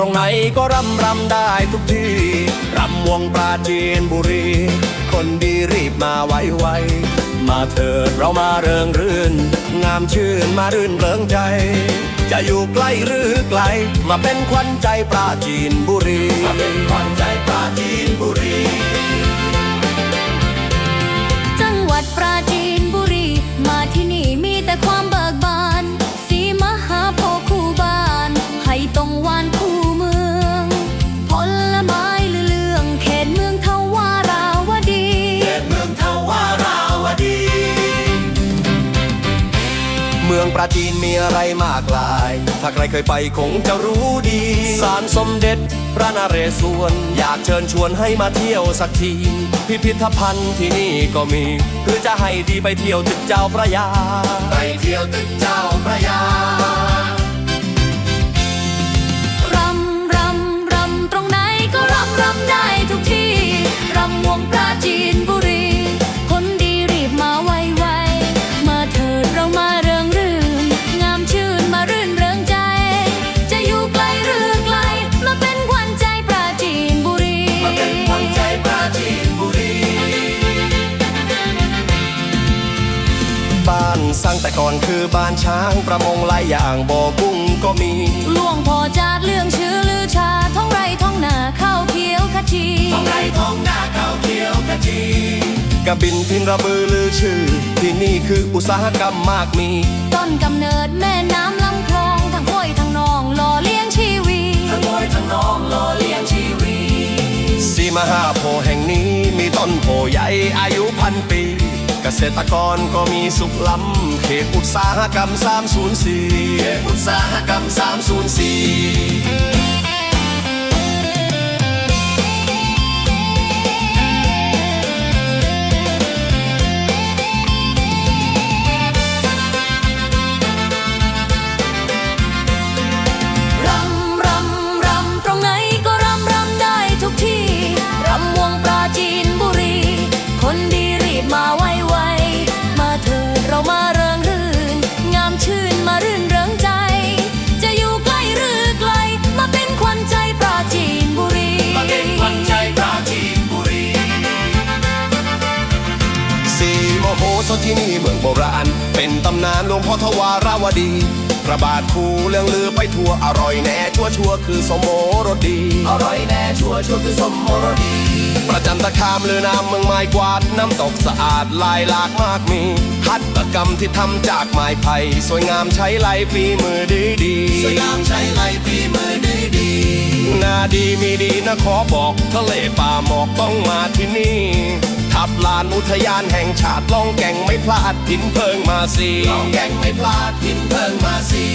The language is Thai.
รำรำตรงไหนก็รำรำได้ทุกที่รำวงปราจีนบุรี คนดีรีบมาไวไวมาเถิดเรามาเริงรื่น งามชื่นมารื่นเริงใจ จะอยู่ใกล้หรือไกล มาเป็นควัญใจปราจีนบุรี ราจีนมีอะไรมากลาย ถ้าใครเคยไปคงจะรู้ดีศาลสมเด็จพระนเรศวร อยากเชิญชวนให้มาเที่ยวสักที พิพิธภัณฑ์ที่นี่ก็มีเพื่อจะให้ดีไปเที่ยวตึกเจ้าพระยา ไปเที่ยวตึกเจ้าพระยา สร้างแต่ก่อนคือบ้านช้างประมงหลายอย่างบ่อกุ้งก็มี หลวงพ่อจาดเรื่องชื่อลือชาท้องไรท้องนาข้าวเขียวขจีท้องไร่ท้องนาข้าวเขียวกะจีกระบินพินระบือลือชื่อ ที่นี่คืออุตสาหกรรมมากมี ต้นกำเนิดแม่น้ำลำคลองทั้งห้วยทั้งนองหล่อเลี้ยงชีวีทั้งน้อยทั้งน้องหล่อเลี้ยงชีวีสีมหาโพธิ์แห่งนี้มีต้นโพใหญ่อายุพันปีเก ษตรกรก็มีสุขล้ำเขตอุตสาหกรรม 304เขตอุตสาหกรรม 304 โมโหสถที่นี่เมืองโบราณ เป็นตำนานหลวงพ่อทวาราวดีพระบาทครูเรื่องลือไปทั่วอร่อยแน่ชัวชัวร์คือสมโมรสดี อร่อยแน่ชัวชัวร์คือสมโมรสดี ประจันตคามลือน้ำเมืองไม้กวาดน้ำตกสะอาดลายหลากมากมีหัตถกรรมที่ทำจากไม้ไผ่สวยงามใช้ไหลฝีมือดีดีสวยงามใช้ไหลฝีมือดีดีนาดีมีดีนะขอบอกทะเลป่าหมอกต้องมาที่นี่ ทับลานอุทยานแห่งชาติล่องแก่งไม่พลาดทินเพิงมาสีล่องแก่งไม่พลาดทินเพิงมาสี